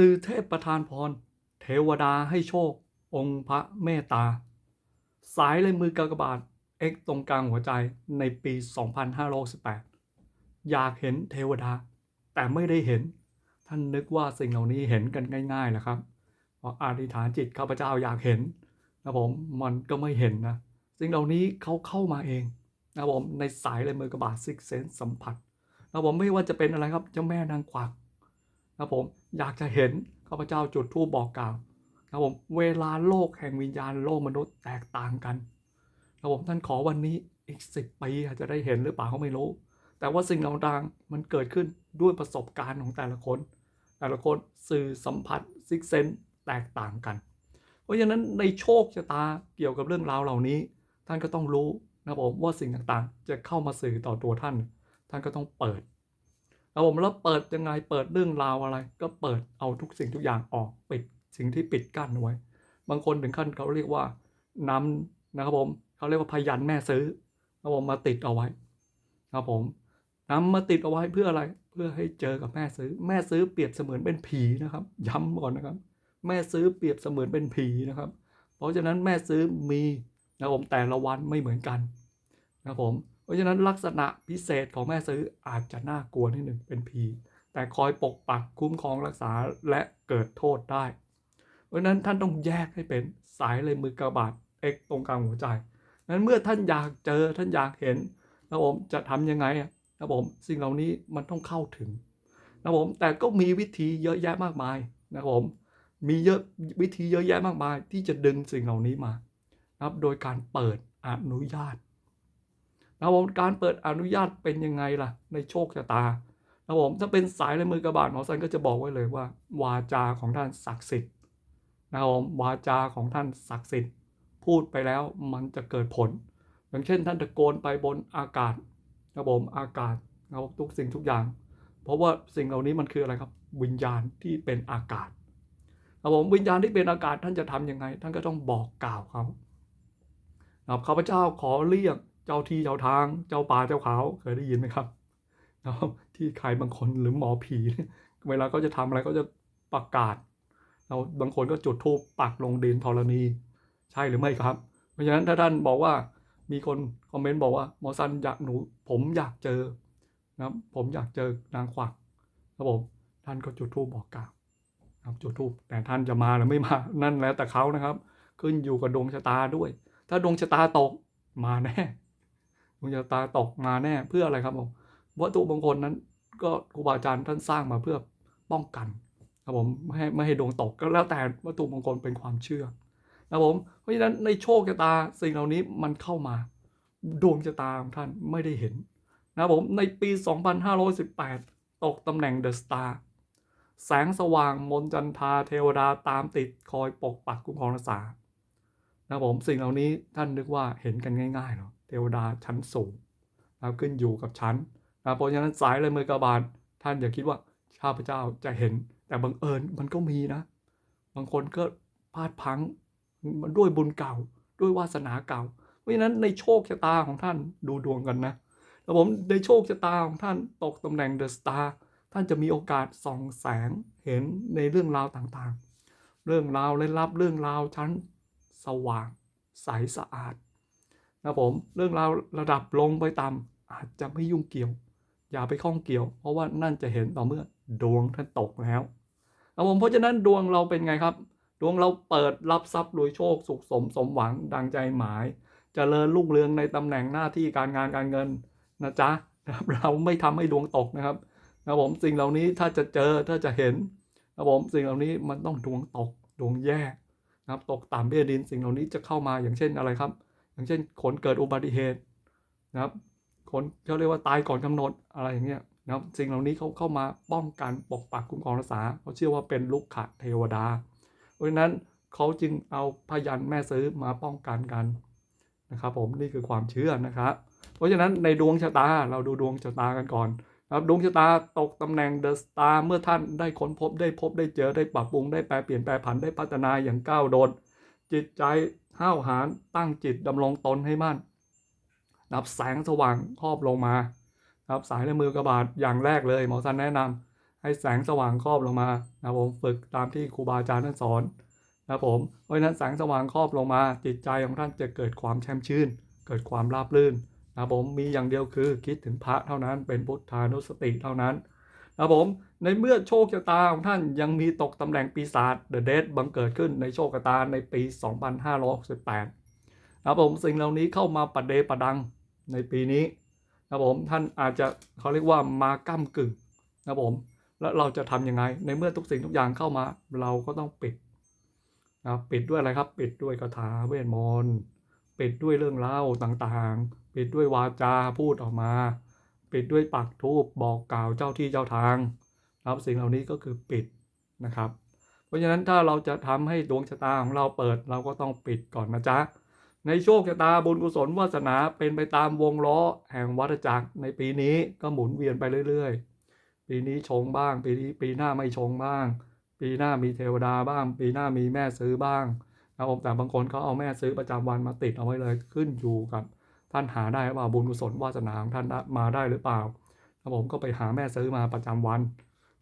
สื่อเทพประทานพร เทวดาให้โชค องค์พระเมตตา สายเลยมือกากบาท X ตรงกลางหัวใจในปี 2518 อยากเห็นเทวดา แต่ไม่ได้เห็น ท่านนึกว่าสิ่งเหล่านี้เห็นกันง่ายๆแหละครับเพราะอธิษฐานจิตข้าพเจ้าอยากเห็นนะผมมันก็ไม่เห็นนะ สิ่งเหล่านี้เขาเข้ามาเองนะผมในสายเลยมือกระบาดซิกเซนสัมผัสนะผมไม่ว่าจะเป็นอะไรครับเจ้าแม่นางกวักนะผม อยากจะเห็นข้าพเจ้าจุดธูปบอกกล่าวนะผมเวลาโลกแห่งวิญญาณโลกมนุษย์แตกต่างกันนะผมท่านขอวันนี้อีกสิบปีอาจจะได้เห็นหรือเปล่าเขาไม่รู้ แต่ว่าสิ่งต่างๆมันเกิดขึ้นด้วยประสบการณ์ของแต่ละคน แต่ละคนสื่อสัมผัสซิกเซนแตกต่างกัน เพราะฉะนั้นในโชคชะตาเกี่ยวกับเรื่องราวเหล่านี้ ท่านก็ต้องรู้นะผมว่าสิ่งต่างๆ จะเข้ามาสื่อต่อตัวท่าน ท่านก็ต้องเปิด นะผมแล้วเปิดยังไงเปิดเรื่องราวอะไร ก็เปิดเอาทุกสิ่งทุกอย่างออกปิดสิ่งที่ปิดกั้นเอาไว้ บางคนถึงขั้นเขาเรียกว่านำนะครับผมเขาเรียกว่าพยันแม่ซื้อนะผมมาติดเอาไว้นะครับผมนำมาติดเอาไว้เพื่ออะไรเพื่อให้เจอกับแม่ซื้อ แม่ซื้อเปรียบเสมือนเป็นผีนะครับ ย้ำก่อนนะครับ แม่ซื้อเปรียบเสมือนเป็นผีนะครับ เพราะฉะนั้นแม่ซื้อมีนะครับผมแต่ละวันไม่เหมือนกันนะครับผม ราะฉะนั้นลักษณะพิเศษของแม่ซื้ออาจจะน่ากลัวนิดหนึ่งเป็นผี แต่คอยปกปักคุ้มครองรักษาและเกิดโทษได้ เพราะฉะนั้นท่านต้องแยกให้เป็นสายเลยมือกระบาดเอกตรงกลางหัวใจนั้นเมื่อท่านอยากเจอท่านอยากเห็นนะผมจะทำยังไงนะผมสิ่งเหล่านี้มันต้องเข้าถึงนะผมแต่ก็มีวิธีเยอะแยะมากมายนะผมมีเยอะวิธีเยอะแยะมากมายที่จะดึงสิ่งเหล่านี้มานะครับโดยการเปิดอนุญาต นะครับผมการเปิดอนุญาตเป็นยังไงล่ะ ในโชคชะตานะครับผมถ้าเป็นสายในมือกระบาดหมอสันก็จะบอกไว้เลยว่า วาจาของท่านศักดิ์สิทธิ์นะครับผมวาจาของท่านศักดิ์สิทธิ์ พูดไปแล้วมันจะเกิดผล อย่างเช่น ท่านตะโกนไปบนอากาศนะครับผมอากาศนะครับทุกสิ่งทุกอย่าง เพราะว่าสิ่งเหล่านี้มันคืออะไรครับ วิญญาณที่เป็นอากาศครับผมวิญญาณที่เป็นอากาศท่านจะทำยังไง ท่านก็ต้องบอกกล่าวเขาครับข้าพเจ้าขอเรียก เจ้าที่เจ้าทาง เจ้าป่าเจ้าเขาเคยได้ยินไหมครับนะครับที่ใครบางคนหรือหมอผีเวลาเขาจะทำอะไรก็จะประกาศ เราบางคนก็จุดธูปปักลงดินธรณี ใช่หรือไม่ครับ เพราะฉะนั้นถ้าท่านบอกว่ามีคนคอมเมนต์บอกว่าหมอซันอยากหนู ผมอยากเจอนะครับผมอยากเจอนางควักครับผมท่านก็จุดธูปบอกกล่าวครับจุดทูปแต่ท่านจะมาหรือไม่มานั่นแล้วแต่เขานะครับ ขึ้นอยู่กับดวงชะตาด้วย ถ้าดวงชะตาตกมาแน่ ดวงชะตาตกมาแน่เพื่ออะไรครับผมวัตถุมงคลนั้น ก็ครูบาอาจารย์ท่านสร้างมาเพื่อป้องกันครับผมไม่ให้ไม่ให้ดวงตกก็แล้วแต่วัตถุมงคลเป็นความเชื่อนะผมเพราะฉะนั้นในโชคชะตาสิ่งเหล่านี้มันเข้ามา ดวงชะตาของท่านไม่ได้เห็นนะผมในปี 2518 ตกตำแหน่งเดอะสตาร์แสงสว่างมนจันทาเทวดาตามติดคอยปกปักคุ้มครองรักษานะผมสิ่งเหล่านี้ท่านนึกว่าเห็นกันง่ายๆหรอ เทวดาชั้นสูงนะขึ้นอยู่กับชั้นนะเพราะฉะนั้นสายเลยมือกระบาลท่านอย่าคิดว่าข้าพเจ้าจะเห็น แต่บังเอิญมันก็มีนะ บางคนก็พลาดพลังมันด้วยบุญเก่าด้วยวาสนาเก่า เพราะฉะนั้นในโชคชะตาของท่านดูดวงกันนะแต่ผมในโชคชะตาของท่านตกตำแหน่งเดอะสตาร์ท่านจะมีโอกาสส่องแสงเห็นในเรื่องราวต่างๆ เรื่องราวเลยลับเรื่องราวชั้นสว่างใสสะอาด นะผมเรื่องราวระดับลงไปต่ำอาจจะไม่ยุ่งเกี่ยว อย่าไปข้องเกี่ยว เพราะว่านั่นจะเห็นต่อเมื่อดวงท่านตกแล้วนะผมเพราะฉะนั้นดวงเราเป็นไงครับ ดวงเราเปิดรับทรัพย์รวยโชคสุขสมสมหวังดังใจหมายจเจริญรุ่งเรืองในตำแหน่งหน้าที่การงานการเงินนะจ๊ะนะครับเราไม่ทำให้ดวงตกนะครับนะผมสิ่งเหล่านี้ถ้าจะเจอถ้าจะเห็นนะผมสิ่งเหล่านี้มันต้องดวงตกดวงแย่นะครับตกต่ำเบี้ยดินสิ่งเหล่านี้จะเข้ามาอย่างเช่นอะไรครับ อย่างเช่นคนเกิดอุบัติเหตุนะครับคนเขาเรียกว่าตายก่อนกำหนดอะไรอย่างเงี้ยนะครับสิ่งเหล่านี้เขาเข้ามาป้องกันปกปักคุ้มครองรักษาเขาเชื่อว่าเป็นลูกขะเทวดา เพราะฉะนั้นเขาจึงเอาพยันแม่ซื้อมาป้องกันกันนะครับผมนี่คือความเชื่อนะครับเพราะฉะนั้นในดวงชะตาเราดูดวงชะตากันก่อนครับดวงชะตาตกตำแหน่งเดอะสตาร์เมื่อท่านได้ค้นพบได้พบได้เจอได้ปรับปรุงได้แปลเปลี่ยนแปลผันได้พัฒนาอย่างก้าวโดดจิตใจ ห้าวหาญตั้งจิตดำรงตนให้มั่นนับแสงสว่างครอบลงมาครับสายในมือกระบาดอย่างแรกเลยหมอสันแนะนำให้ให้แสงสว่างครอบลงมานะผมฝึกตามที่ครูบาอาจารย์ท่านสอนนะผมเพราะฉะนั้นแสงสว่างครอบลงมาจิตใจของท่านจะเกิดความแช่มชื่น เกิดความราบรื่นนะผมมีอย่างเดียวคือคิดถึงพระเท่านั้นเป็นพุทธานุสติเท่านั้น ครับผมในเมื่อโชคชะตาของท่านยังมีตกตำแหน่งปีศาจเดอะเดดบังเกิดขึ้นในโชคชะตาในปี 2568นะครับผมสิ่งเหล่านี้เข้ามาประเดประดังในปีนี้นะครับผมท่านอาจจะเขาเรียกว่ามาก้ากึ่งนะครับผมแล้วเราจะทำยังไง ในเมื่อทุกสิ่งทุกอย่างเข้ามา เราก็ต้องปิดนะปิดด้วยอะไรครับ ปิดด้วยคาถาเวทมนต์ปิดด้วยเรื่องเล่าต่างๆ ปิดด้วยวาจาพูดออกมา ปิดด้วยปักทูบบอกกล่าวเจ้าที่เจ้าทางนะครับสิ่งเหล่านี้ก็คือปิดนะครับ เพราะฉะนั้นถ้าเราจะทำให้ดวงชะตาของเราเปิดเราก็ต้องปิดก่อนนะจ๊ะในโชคชะตาบุญกุศลวาสนาเป็นไปตามวงล้อแห่งวัฏจักรในปีนี้ก็หมุนเวียนไปเรื่อยๆ ปีนี้ชงบ้าง ปีนี้ปีหน้าไม่ชงบ้าง ปีหน้ามีเทวดาบ้าง ปีหน้ามีแม่ซื้อบ้างนะครับแต่บางคนเขาเอาแม่ซื้อประจำวันมาติดเอาไว้เลยขึ้นอยู่กับ ท่านหาได้หรือเปล่าบุญกุศลวาสนาของท่านมาได้หรือเปล่าครับผมก็ไปหาแม่ซื้อมาประจำวัน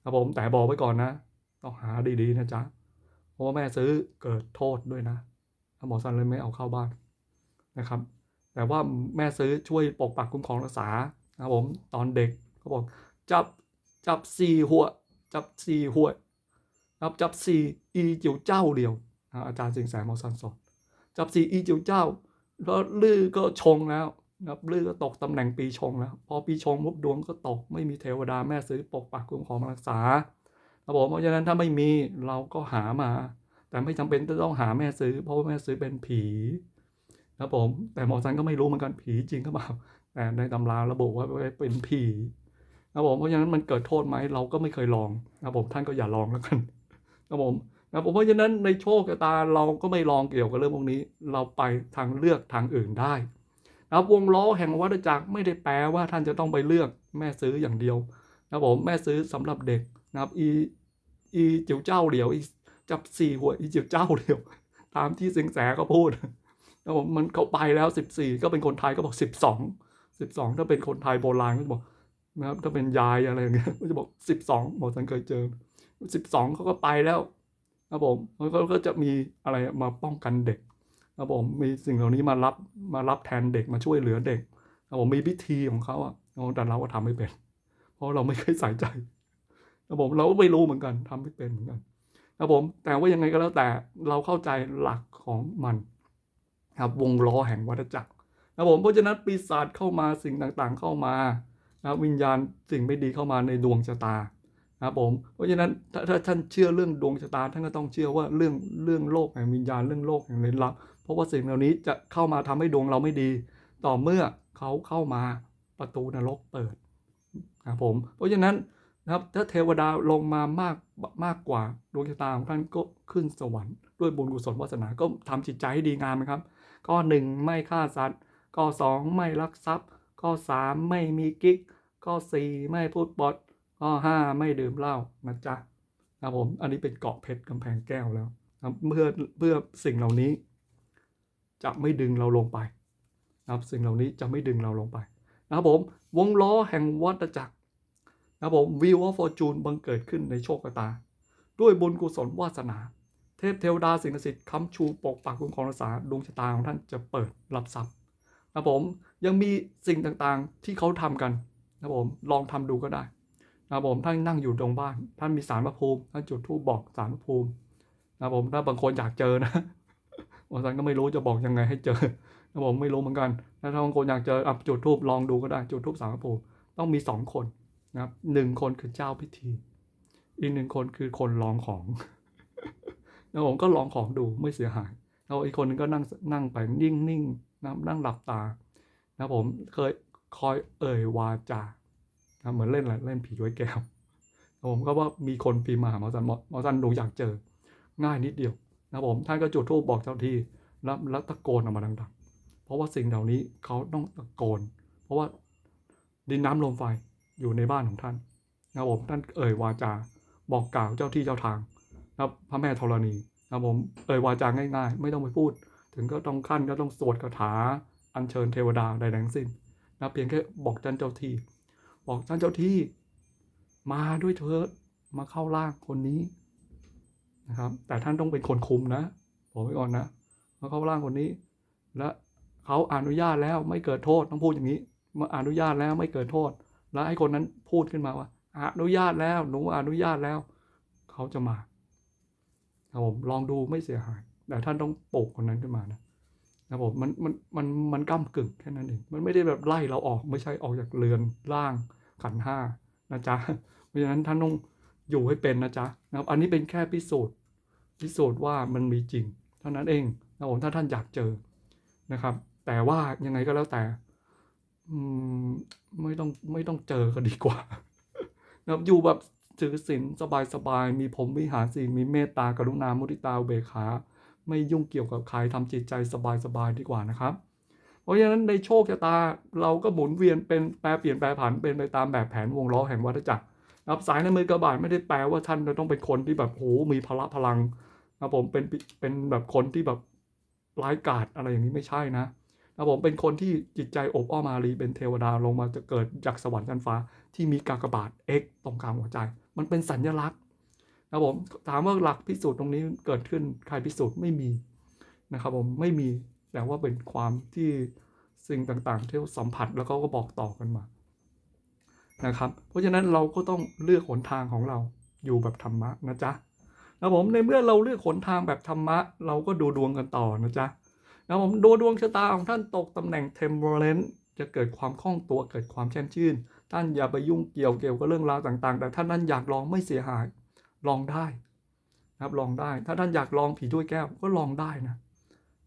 ครับผมแต่บอกไว้ก่อนนะ ต้องหาดีๆนะจ๊ะเพราะว่าแม่ซื้อเกิดโทษด้วยนะหมอสันเลยไม่เอาเข้าบ้านนะครับ แต่ว่าแม่ซื้อช่วยปกปักคุ้มครองรักษานะครับผมตอนเด็กเขาบอกจับจับสี่หัวจับสี่หัวครับจับสี่อีจิ๋วเจ้าเดียวอาจารย์สิงแสหมอสันสอนจับสี่อีจิ๋วเจ้า แล้วลือก็ชงแล้วนะครับลือก็ตกตำแหน่งปีชงแล้ว พอปีชงปุ๊บดวงก็ตก ไม่มีเทวดาแม่ซื้อปกปักคุ้มครองรักษาครับผมเพราะฉะนั้นถ้าไม่มีเราก็หามา แต่ไม่จำเป็นจะต้องหาแม่ซื้อ เพราะแม่ซื้อเป็นผีครับผม แต่หมอสันก็ไม่รู้เหมือนกันผีจริงก็เปล่าแต่ในตำราระบุว่าเป็นผีครับผมเพราะฉะนั้นมันเกิดโทษไหมเราก็ไม่เคยลองครับผมท่านก็อย่าลองแล้วกันครับผม ครับเพราะฉะนั้นในโชคชะตาเราก็ไม่ลองเกี่ยวกับเรื่องพวกนี้ เราไปทางเลือกทางอื่นได้นะครับวงล้อแห่งวัฏจักรไม่ได้แปลว่าท่านจะต้องไปเลือกแม่ซื้ออย่างเดียวนะครับผมแม่ซื้อสำหรับเด็กนะครับอีอีจิ๋วเจ้าเดียวอีจับสี่หัวอีจิ๋วเจ้าเดียว ตามที่สิงแสก็พูดแล้วผมมันเขาไปแล้วสิบสี่ก็เป็นคนไทยก็บอกสิบสองสิบสองถ้าเป็นคนไทยโบราณก็จะบอกนะครับถ้าเป็นยายอะไรอย่างเงี้ยก็จะบอกสิบสองหมอสันเคยเจอสิบสองเขาก็ไปแล้ว ครับผมเขาก็จะมีอะไรมาป้องกันเด็กครับผมมีสิ่งเหล่านี้มารับมารับแทนเด็กมาช่วยเหลือเด็กครับผมมีพิธีของเขาอะแต่เราก็ทำไม่เป็น เพราะเราไม่เคยใส่ใจครับผมเราก็ไม่รู้เหมือนกันทำไม่เป็นเหมือนกันครับผมแต่ว่ายังไงก็แล้วแต่เราเข้าใจหลักของมันครับวงล้อแห่งวัฏจักรครับผมเพราะฉะนั้นปีศาจเข้ามาสิ่งต่างๆเข้ามานะวิญญาณสิ่งไม่ดีเข้ามาในดวงชะตา ครับผมเพราะฉะนั้นถ้าถ้าท่านเชื่อเรื่องดวงชะตาท่านก็ต้องเชื่อว่าเรื่องเรื่องโลกแห่งวิญญาณเรื่องโลกแห่งลึกลับ เพราะว่าสิ่งเหล่านี้จะเข้ามาทำให้ดวงเราไม่ดี ต่อเมื่อเขาเข้ามาประตูนรกเปิดครับผมเพราะฉะนั้นนะครับถ้าเทวดาลงมามากมากกว่าดวงชะตาของท่านก็ขึ้นสวรรค์ด้วยบุญกุศลวาสนาก็ทำจิตใจให้ดีงามนะครับ ข้อหนึ่งไม่ฆ่าสัตว์ข้อสองไม่ลักทรัพย์ ข้อสามไม่มีกิ๊กข้อสี่ไม่พูดปด ข้อห้าไม่ดื่มเหล้านะจ๊ะนะผมอันนี้เป็นเกาะเพชรกำแพงแก้วแล้วนะเพื่อเพื่อสิ่งเหล่านี้ จะไม่ดึงเราลงไปนะครับสิ่งเหล่านี้จะไม่ดึงเราลงไป นะครับผมวงล้อแห่งวัฏจักรนะครับผมวิวอฟฟอร์จูนบังเกิดขึ้นในโชคชะตา ด้วยบุญกุศลวาสนา เทพเทวดาสิ่งศักดิ์สิทธิ์ค้ำชูปกปักคุ้มครองรักษาดวงชะตาของท่านจะเปิดรับทรัพย์นะครับผมยังมีสิ่งต่างๆที่เขาทำกันนะครับผมลองทำดูก็ได้ นะผมท่านนั่งอยู่ตรงบ้าน ท่านมีสารพระภูมิท่านจุดธูปบอกสารพระภูมินะผมถ้าบางคนอยากเจอนะบางท่านก็ไม่รู้จะบอกยังไงให้เจอนะผมไม่รู้เหมือนกันถ้าบางคนอยากเจออะจุดธูปลองดูก็ได้จุดธูปสารพระภูมิต้องมีสองคนนะครับหนึ่งคนคือเจ้าพิธี อีกหนึ่งคนคือคนลองของแล้วผมก็ลองของดูไม่เสียหายแล้วอีกคนนึงก็นั่งนั่งไปนิ่งนิ่งนะนั่งหลับตานะผมเคยคอยเอ่ยวาจา นะเหมือนเล่นอะไรเล่นผีด้วยแก้วผมก็ว่ามีคนพิมาหาหมอสันหมอสันดูอยากเจอ ง่ายนิดเดียวนะผมท่านก็จุดธูปบอกเจ้าที่แล้วแล้วตะโกนออกมาดังๆ เพราะว่าสิ่งเหล่านี้เขาต้องตะโกน เพราะว่าดินน้ำลมไฟอยู่ในบ้านของท่านนะผมท่านเอ่ยวาจาบอกกล่าวเจ้าที่เจ้าทางนะพระแม่ธรณีนะผมเอ่ยวาจาง่าย ๆ ไม่ต้องไปพูด ถึงก็ต้องขั้นก็ต้องสวดคาถาอัญเชิญเทวดาใดๆทั้งสิ้นนะเพียงแค่บอกท่านเจ้าที่ บอกท่านเจ้าที่ มาด้วยเถิดมาเข้าร่างคนนี้นะครับ แต่ท่านต้องเป็นคนคุมนะบอกไว้ก่อนนะมาเข้าร่างคนนี้ และเขาอนุญาตแล้วไม่เกิดโทษต้องพูดอย่างนี้มาอนุญาตแล้วไม่เกิดโทษ แล้วให้คนนั้นพูดขึ้นมาว่าอนุญาตแล้วหนูอนุญาตแล้ว เขาจะมาครับผมลองดูไม่เสียหาย แต่ท่านต้องปลุกคนนั้นขึ้นมานะ นะผมมันมันมันมันก้ากึ่งแค่นั้นเองมันไม่ได้แบบไล่เราออกไม่ใช่ออกจากเรือนร่างขันห้านะจ๊ะเพราะฉะนั้นท่านต้องอยู่ให้เป็นนะจ๊ะนะครับอันนี้เป็นแค่พิสูจน์พิสูจน์ว่ามันมีจริง เท่านั้นเองนะผมถ้าท่านอยากเจอนะครับ แต่ว่ายังไงก็แล้วแต่อืมไม่ต้องไม่ต้องเจอก็ดีกว่านะครับอยู่แบบถือศีลสบายๆมีผมวิหารสีมีเมตตากรุณามุทิตาเบขา ไม่ยุ่งเกี่ยวกับใครทำจิตใจสบายๆดีกว่านะครับ เพราะฉะนั้นในโชคชะตาเราก็หมุนเวียนเป็นแปรเปลี่ยนแปรผันเป็นไปตามแบบแผนวงล้อแห่งวัฏจักรนะครับสายในมือกระบาดไม่ได้แปลว่าท่านจะต้องเป็นคนที่แบบโหมีพละพลังนะผมเป็นเป็นแบบคนที่แบบร้ายกาจอะไรอย่างนี้ไม่ใช่นะนะผมเป็นคนที่จิตใจอบอ้อมอารีเป็นเทวดาลงมาจะเกิดจากสวรรค์ชั้นฟ้า ที่มีกากบาท X ตรงกลางหัวใจ มันเป็นสัญลักษณ์ นะครับผมถามว่าหลักพิสูจน์ตรงนี้เกิดขึ้นใครพิสูจน์ไม่มีนะครับผมไม่มีแต่ว่าเป็นความที่สิ่งต่างๆ ที่สัมผัสแล้วก็ก็บอกต่อกันมานะครับ เพราะฉะนั้นเราก็ต้องเลือกหนทางของเราอยู่แบบธรรมะนะจ๊ะนะผมในเมื่อเราเลือกหนทางแบบธรรมะ เราก็ดูดวงกันต่อนะจ๊ะนะผมดูดวงชะตาของท่านตกตำแหน่งเทมเ r อร์จะเกิดความคล่องตัวเกิดความแช่มชื่น ท่านอย่าไปยุ่งเกี่ยวเกี่ยวกับเรื่องราวต่างๆ แต่ท่านนั้นอยากลองไม่เสียหาย ลองได้นะครับลองได้ ถ้าท่านอยากลองผีถ้วยแก้วก็ลองได้นะ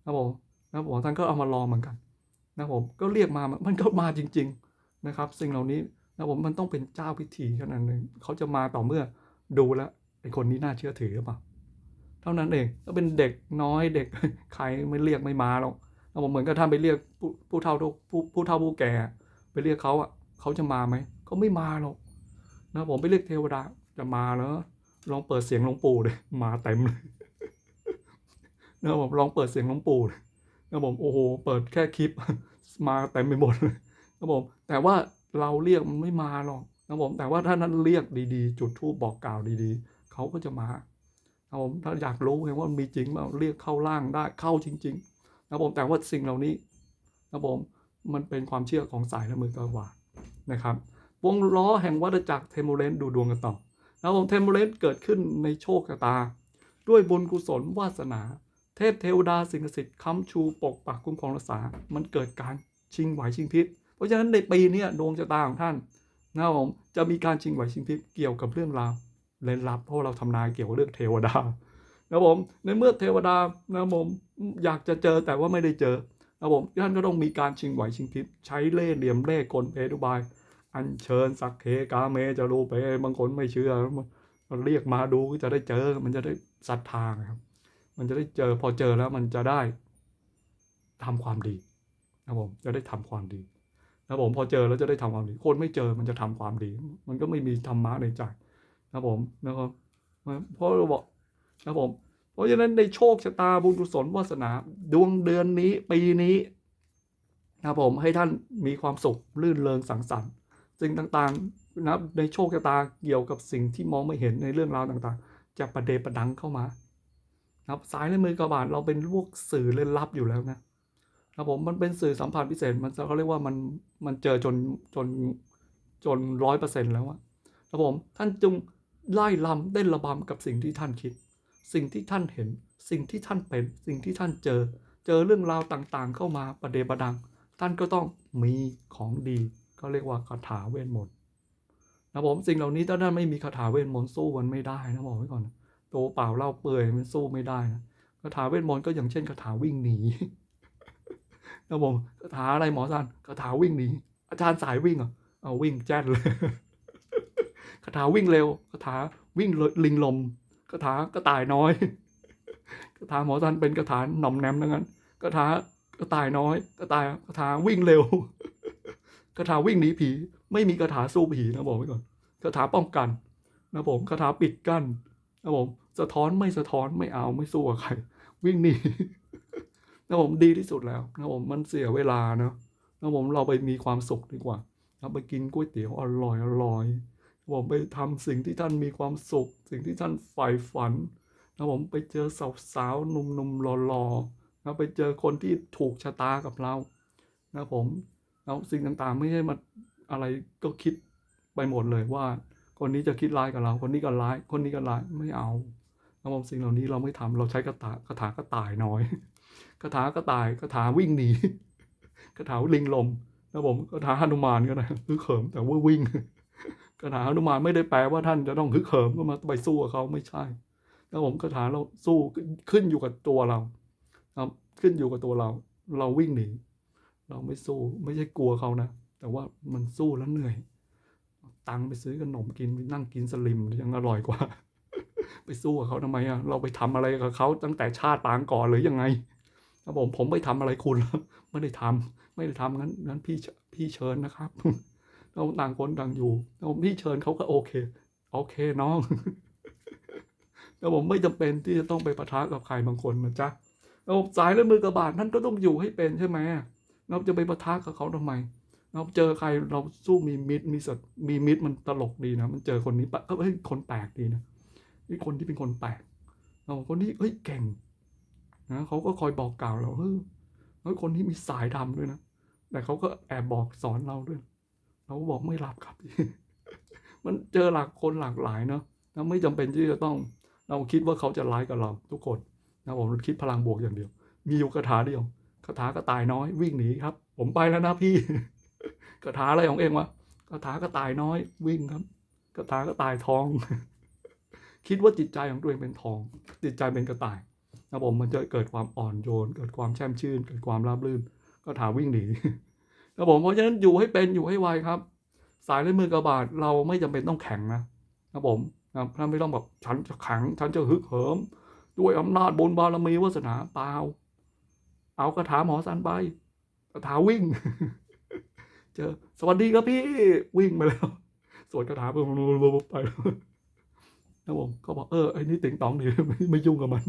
ครับผมนะผมท่านก็เอามาลองเหมือนกันนะผมก็เรียกมามันก็มาจริง ๆนะครับ สิ่งเหล่านี้นะผมมันต้องเป็นเจ้าพิธีเท่านั้นเองเขาจะมาต่อเมื่อดูแล้วไอ้คนนี้น่าเชื่อถือหรือเปล่าเท่านั้นเองถ้าเป็นเด็กน้อยเด็กใครไม่เรียกไม่มาหรอกนะผมเหมือนกับท่านไปเรียกผู้ผู้เฒ่าผู้ผู้เฒ่าผู้แก่ไปเรียกเขาอะเขาจะมาไหมเขาไม่มาหรอกนะผมไปเรียกเทวดาจะมาแล้ว ลองเปิดเสียงหลวงปู่เลยมาเต็มเลยนะผมลองเปิดเสียงหลวงปู่เลยนะผมโอ้โห เปิดแค่คลิป มาเต็มไปหมดเลยนะผมแต่ว่าเราเรียกมันไม่มาหรอกนะผมแต่ว่าถ้านั้นเรียกดีๆ จุดธูปบอกกล่าวดีๆ เขาก็จะมานะผมถ้าอยากรู้ไงว่ามันมีจริงเปล่าเรียกเข้าล่างได้เข้าจริงๆนะผมแต่ว่าสิ่งเหล่านี้นะผมมันเป็นความเชื่อของสายละมือกวานะครับ วงล้อแห่งวัฏจักรเทมโมเรนดูดวงกันต่อ นะผมเทมโมเรนเกิดขึ้นในโชคชะตา ด้วยบุญกุศลวาสนา เทพเทวดาสิ่งศักดิ์สิทธิ์ค้ำชูปกปักคุ้มครองรักษา มันเกิดการชิงไหวชิงพริบเพราะฉะนั้นในปีนี้ดวงชะตาของท่านนะครับผมจะมีการชิงไหวชิงพริบเกี่ยวกับเรื่องราวเล่นลับเพราะเราทำนายเกี่ยวกับเรื่องเทวดานะครับผมในเมื่อเทวดานะครับผมอยากจะเจอแต่ว่าไม่ได้เจอนะครับผมท่านก็ต้องมีการชิงไหวชิงพริบใช้เล่ห์เหลี่ยมเล่ห์กลเพทุบาย อัญเชิญสักเคกาเมจะรูเปบางคนไม่เชื่อมันเรียกมาดูก็จะได้เจอ มันจะได้ศรัทธาครับ มันจะได้เจอพอเจอแล้วมันจะได้ทำความดีนะผมจะได้ทำความดีนะผมพอเจอแล้วจะได้ทำความดี คนไม่เจอมันจะทำความดี มันก็ไม่มีธรรมะในใจนะผมนะครับเพราะเราบอกนะผม เพราะฉะนั้นในโชคชะตาบุญกุศลวาสนาดวงเดือนนี้ปีนี้นะผมให้ท่านมีความสุขลื่นเริงสังสรรค์ สิ่งต่างๆนะในโชคชะตาเกี่ยวกับสิ่งที่มองไม่เห็นในเรื่องราวต่างๆ จะประเดประดังเข้ามาครับสายในมือกระบาดเราเป็นพวกสื่อเล่นลับอยู่แล้วนะครับผมมันเป็นสื่อสัมพันธ์พิเศษมันเขาเรียกว่ามันมันเจอจนจนจนร้อยเปอร์เซ็นต์แล้วอะครับผมท่านจงไล่ลำเต้นระบำกับสิ่งที่ท่านคิด สิ่งที่ท่านเห็น สิ่งที่ท่านเป็น สิ่งที่ท่านเจอ เจอเรื่องราวต่างๆ เข้ามาประเดประดัง ท่านก็ต้องมีของดี ก็เรียกว่าคาถาเวทมนต์นะผมสิ่งเหล่านี้ถ้าท่านไม่มีคาถาเวทมนต์สู้มันไม่ได้นะบอกไว้ก่อนตัวเปล่าเล่าเปื่อยมันสู้ไม่ได้นะคาถาเวทมนต์ก็อย่างเช่นคาถาวิ่งหนีนะผมคาถาอะไรหมอสันคาถาวิ่งหนีอาจารย์สายวิ่งเหรอเอาวิ่งแจ๊ดเลยคาถาวิ่งเร็วคาถาวิ่งลิงลมคาถากระต่ายน้อยคาถาหมอสันเป็นคาถาหน่อมแนมทั้งนั้นคาถากระต่ายน้อยกระต่ายคาถาวิ่งเร็ว คาถาวิ่งหนีผี ไม่มีคาถาสู้ผีนะบอกไว้ก่อนคาถาป้องกันนะผมคาถาปิดกั้นนะผมสะท้อนไม่สะท้อนไม่เอาไม่สู้กับใคร วิ่งหนีนะผมดีที่สุดแล้วนะผมมันเสียเวลานะนะผมเราไปมีความสุขดีกว่าเราไปกินก๋วยเตี๋ยวอร่อยอร่อยผมไปทำสิ่งที่ท่านมีความสุข สิ่งที่ท่านใฝ่ฝันนะผมไปเจอสาวๆหนุ่มๆหล่อๆนะไปเจอคนที่ถูกชะตากับเรานะผม แล้วสิ่งต่างๆ ไม่ใช่มาอะไรก็คิดไปหมดเลยว่า คนนี้จะคิดร้ายกับเรา คนนี้ก็ร้าย คนนี้ก็ร้ายไม่เอานะผมสิ่งเหล่านี้เราไม่ทำเราใช้คาถาคาถากระต่ายน้อยคาถากระต่ายคาถาวิ่งหนีคาถาลิงลมนะผมคาถาหนุมานก็ได้คือเขิมแต่ว่าวิ่งคาถาหนุมานไม่ได้แปลว่าท่านจะต้องฮึกเหิมก็มาไปสู้กับเขาไม่ใช่นะผมคาถาเราสู้ขึ้นอยู่กับตัวเรา ครับขึ้นอยู่กับตัวเรา เราวิ่งหนี เราไม่สู้ไม่ใช่กลัวเขานะ แต่ว่ามันสู้แล้วเหนื่อย ตังค์ไปซื้อขนมกินไปนั่งกินสลิมยังอร่อยกว่า ไปสู้กับเขาทำไมอะเราไปทำอะไรกับเขาตั้งแต่ชาติปางก่อนหรือยังไงครับผมผมไม่ทำอะไรคุณไม่ได้ทำไม่ได้ทำงั้นงั้นพี่พี่เชิญนะครับเราต่างคนต่างอยู่แล้วพี่เชิญเขาก็โอเค โอเคน้องแล้วผมไม่จำเป็นที่จะต้องไปปะทะกับใครบางคนนะจ๊ะแล้วสายและมือกระบาดท่านก็ต้องอยู่ให้เป็นใช่ไหม เราจะไปประทะกับเขาทำไม เราเจอใครเราสู้มีมิตรมีสัตมีมิตรมันตลกดีนะ มันเจอคนนี้ปะเฮ้ยคนแปลกดีนะนี่คนที่เป็นคนแปลกเราคนที่เฮ้ยเก่งนะเขาก็คอยบอกกล่าวเราเฮ้ยเฮ้ยคนที่มีสายดำด้วยนะแต่เขาก็แอบบอกสอนเราด้วย เราก็บอกไม่รับครับ มันเจอหลากคนหลากหลายเนาะแล้วไม่จำเป็นที่จะต้อง เราคิดว่าเขาจะร้ายกับเราทุกคนนะผมคิดพลังบวกอย่างเดียว มีอยู่คาถาเดียว คาถากระตายน้อยวิ่งหนีครับ ผมไปแล้วนะพี่คาถาอะไรของเองวะคาถากระตายน้อยวิ่งครับคาถากระตายทอง คิดว่าจิตใจของตัวเองเป็นทอง จิตใจเป็นกระต่ายนะผมมันจะเกิดความอ่อนโยน เกิดความแช่มชื่น เกิดความราบรื่นคาถาวิ่งหนีนะผมเพราะฉะนั้นอยู่ให้เป็นอยู่ให้ไวครับ สายและมือกระบาดเราไม่จำเป็นต้องแข็งนะนะผมนะท่านไม่ต้องแบบฉันจะแข็งฉันจะฮึกเหิม ด้วยอำนาจบุญบารมีวาสนาเปล่า เอาคาถาหมอสันไปคาถาวิ่ง เจอสวัสดีครับพี่วิ่งไปแล้ว สวดคาถาไปไปแล้วนะผมก็บอกเออไอ้นี่ติงตองดีไม่ไม่ยุ่งกับมัน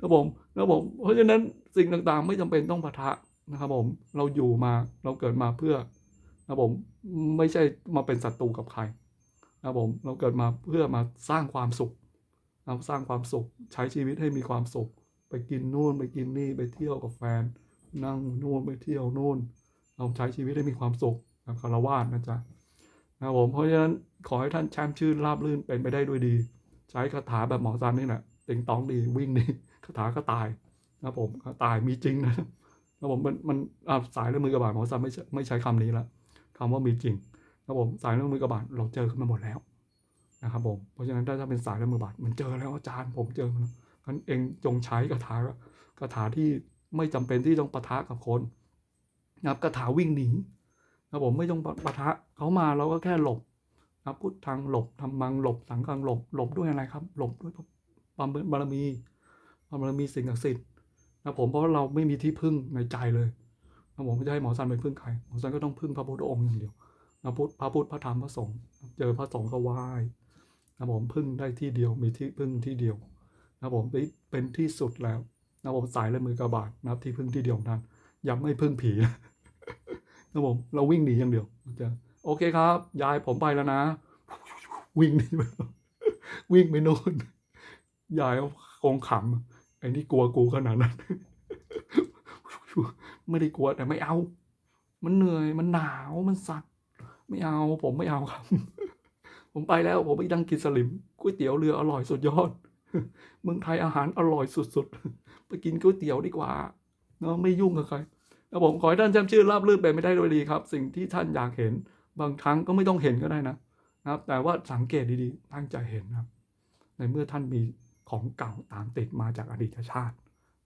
นะผมนะผมเพราะฉะนั้นสิ่งต่างๆ ไม่จำเป็นต้องปะทะนะครับผมเราอยู่มาเราเกิดมาเพื่อนะผมไม่ใช่มาเป็นศัตรูกับใครนะผมเราเกิดมาเพื่อมาสร้างความสุขเราสร้างความสุขใช้ชีวิตให้มีความสุข ไปกินนู่นไปกินนี่ไปเที่ยวกับแฟน นั่งนู่นไปเที่ยวนู่น เราใช้ชีวิตให้มีความสุขนะคารวาสนะจ๊ะนะผมเพราะฉะนั้นขอให้ท่านแช่มชื่นราบรื่นเป็นไปได้ด้วยดี ใช้คาถาแบบหมอซันนี่แหละติงตองดีวิ่งดีคาถาก็ตายนะผมก็ตายมีจริงนะนะผมมันมันอ่าสายและมือกระบาดหมอซันไม่ใช่ไม่ใช้คำนี้ละคำว่ามีจริงนะผมสายและมือกระบาดเราเจอกันมาหมดแล้วนะครับผมเพราะฉะนั้นถ้าเป็นสายและมือกระบาดมันเจอแล้วอาจารย์ผมเจอมัน งั้นเองจงใช้คาถาคาถาที่ไม่จำเป็นที่ต้องปะทะกับคนนะครับคาถาวิ่งหนีนะผมไม่ต้องปะทะเขามาเราก็แค่หลบนะพุทธังหลบทำมังหลบสังกังหลบหลบด้วยอะไรครับ หลบด้วยความบารมีความบารมีสิ่งศักดิ์สิทธิ์นะผมเพราะเราไม่มีที่พึ่งในใจเลยนะผมไม่จะให้หมอสันไปพึ่งใครหมอสันก็ต้องพึ่งพระพุทธองค์อย่างเดียวนะพุทธพระพุทธพระธรรมพระสงฆ์เจอพระสงฆ์ก็ไหว้นะผมพึ่งได้ที่เดียวมีที่พึ่งที่เดียว นะผมเป็นที่สุดแล้วนะผมสายและมือกระบาดนะครับที่พึ่งที่เดียวของท่านยังไม่พึ่งผีนะนะผมเราวิ่งหนีอย่างเดียวจะโอเคครับ ยายผมไปแล้วนะ วิ่งหนีไปวิ่งไปโน่นยายคงขำไอ้นี่กลัวกูขนาดนั้นไม่ได้กลัวแต่ไม่เอา มันเหนื่อยมันหนาวมันสัตว์ไม่เอา ผมไม่เอาครับ ผมไปแล้วผมไปดังกินสลิมก๋วยเตี๋ยวเรืออร่อยสุดยอด เมืองไทยอาหารอร่อยสุดๆ ไปกินก๋วยเตี๋ยวดีกว่าเนาะไม่ยุ่งกับใครแล้วผมขอให้ท่านจำชื่อราบรื่นไปไม่ได้โดยดีครับ สิ่งที่ท่านอยากเห็น บางครั้งก็ไม่ต้องเห็นก็ได้นะนะครับ แต่ว่าสังเกตดีๆตั้งใจเห็นนะครับ ในเมื่อท่านมีของเก่าตามติดมาจากอดีตชาติ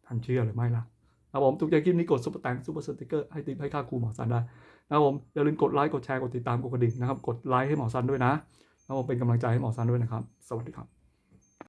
ท่านเชื่อหรือไม่ล่ะนะผมถูกใจคลิปนี้กดซุปเปอร์แตงซุปเปอร์สติกเกอร์ให้ติปให้ค่าครูหมอซันได้นะผมอย่าลืมกดไลค์กดแชร์กดติดตามกดกระดิ่งนะครับ กดไลค์ให้หมอซันด้วยนะนะผมเป็นกำลังใจให้หมอซันด้วยนะครับ สวัสดีครับ